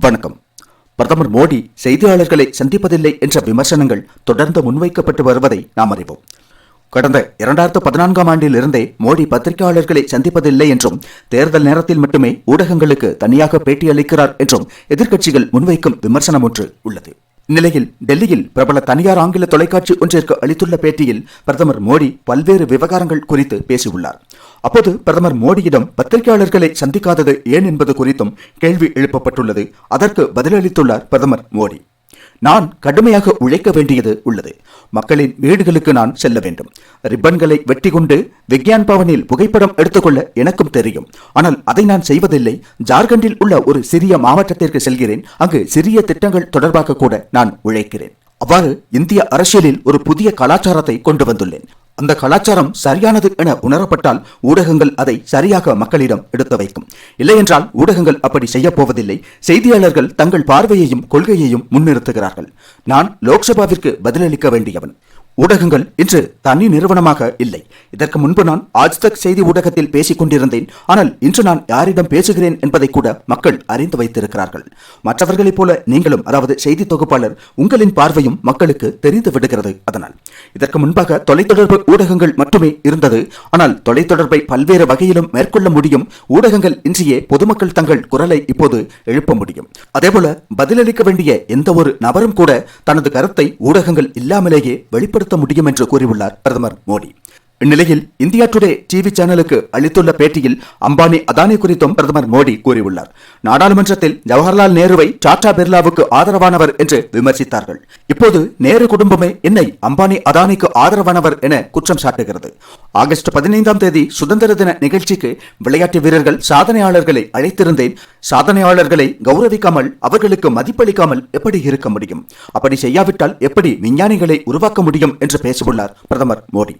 வணக்கம். பிரதமர் மோடி செய்தியாளர்களை சந்திப்பதில்லை என்ற விமர்சனங்கள் தொடர்ந்து முன்வைக்கப்பட்டு வருவதை நாம் அறிவோம். கடந்த இரண்டாயிரத்து பதினான்காம் ஆண்டில் இருந்தே மோடி பத்திரிகையாளர்களை சந்திப்பதில்லை என்றும் தேர்தல் நேரத்தில் மட்டுமே ஊடகங்களுக்கு தனியாக பேட்டியளிக்கிறார் என்றும் எதிர்க்கட்சிகள் முன்வைக்கும் விமர்சனம் ஒன்று உள்ளது. இந்நிலையில் டெல்லியில் பிரபல தனியார் ஆங்கில தொலைக்காட்சி ஒன்றிற்கு அளித்துள்ள பேட்டியில் பிரதமர் மோடி பல்வேறு விவகாரங்கள் குறித்து பேசியுள்ளார். அப்போது பிரதமர் மோடியிடம் பத்திரிகையாளர்களை சந்திக்காதது ஏன் என்பது குறித்தும் கேள்வி எழுப்பப்பட்டுள்ளது. அதற்கு பதிலளித்துள்ளார் பிரதமர் மோடி. நான் கடுமையாக உழைக்க வேண்டியது உள்ளது. மக்களின் வீடுகளுக்கு நான் செல்ல வேண்டும். ரிப்பன்களை வெட்டி கொண்டு விக்யான் பவனில் புகைப்படம் எடுத்துக்கொள்ள எனக்கும் தெரியும். ஆனால் அதை நான் செய்வதில்லை. ஜார்க்கண்டில் உள்ள ஒரு சிறிய மாவட்டத்திற்கு செல்கிறேன். அங்கு சிறிய திட்டங்கள் தொடர்பாக கூட நான் உழைக்கிறேன். அவ்வாறு இந்திய அரசியலில் ஒரு புதிய கலாச்சாரத்தை கொண்டு வந்துள்ளேன். அந்த கலாச்சாரம் சரியானது என உணரப்பட்டால் ஊடகங்கள் அதை சரியாக மக்களிடம் எடுத்து வைக்கும். இல்லையென்றால் ஊடகங்கள் அப்படி செய்யப்போவதில்லை செய்தியாளர்கள் தங்கள் பார்வையையும் கொள்கையையும் முன்னிறுத்துகிறார்கள். நான் லோக்சபாவிற்கு பதிலளிக்க வேண்டியவன். ஊடகங்கள் இன்று தனி நிறுவனமாக இல்லை. இதற்கு முன்பு நான் ஆஜ்தக் செய்தி ஊடகத்தில் பேசிக் கொண்டிருந்தேன். ஆனால் இன்று நான் யாரிடம் பேசுகிறேன் என்பதை கூட மக்கள் அறிந்து வைத்திருக்கிறார்கள். மற்றவர்களைப் போல நீங்களும் அதாவது செய்தி தொகுப்பாளர் உங்களின் பார்வையும் மக்களுக்கு தெரிந்து விடுகிறது அதனால். இதற்கு முன்பாக தொலைத்தொடர்பு ஊடகங்கள் மட்டுமே இருந்தது. ஆனால் தொலைத்தொடர்பை பல்வேறு வகையிலும் மேற்கொள்ள முடியும். ஊடகங்கள் இன்றையே பொதுமக்கள் தங்கள் குரலை இப்போது எழுப்ப முடியும். அதேபோல பதிலளிக்க வேண்டிய எந்த ஒரு நபரும் கூட தனது கருத்தை ஊடகங்கள் இல்லாமலேயே வெளிப்பட வெளிப்படுத்த முடியும் என்று கூறியுள்ளார் பிரதமர் மோடி. இந்நிலையில் இந்தியா டுடே டிவி சேனலுக்கு அளித்துள்ள பேட்டியில் அம்பானி அதானி குறித்தும் பிரதமர் மோடி கூறியுள்ளார். நாடாளுமன்றத்தில் ஜவஹர்லால் நேருவை டாடா பிர்லாவுக்கு ஆதரவானவர் என்று விமர்சித்தார்கள். இப்போது நேரு குடும்பமே என்னை அம்பானி அதானிக்கு ஆதரவானவர் என குற்றம் சாட்டுகிறது. ஆகஸ்ட் பதினைந்தாம் தேதி சுதந்திர தின நிகழ்ச்சிக்கு விளையாட்டு வீரர்கள் சாதனையாளர்களை அழைத்திருந்தேன். சாதனையாளர்களை கௌரவிக்காமல் அவர்களுக்கு மதிப்பளிக்காமல் எப்படி இருக்க முடியும்? அப்படி செய்யாவிட்டால் எப்படி விஞ்ஞானிகளை உருவாக்க முடியும்? என்று பேசியுள்ளார் பிரதமர் மோடி.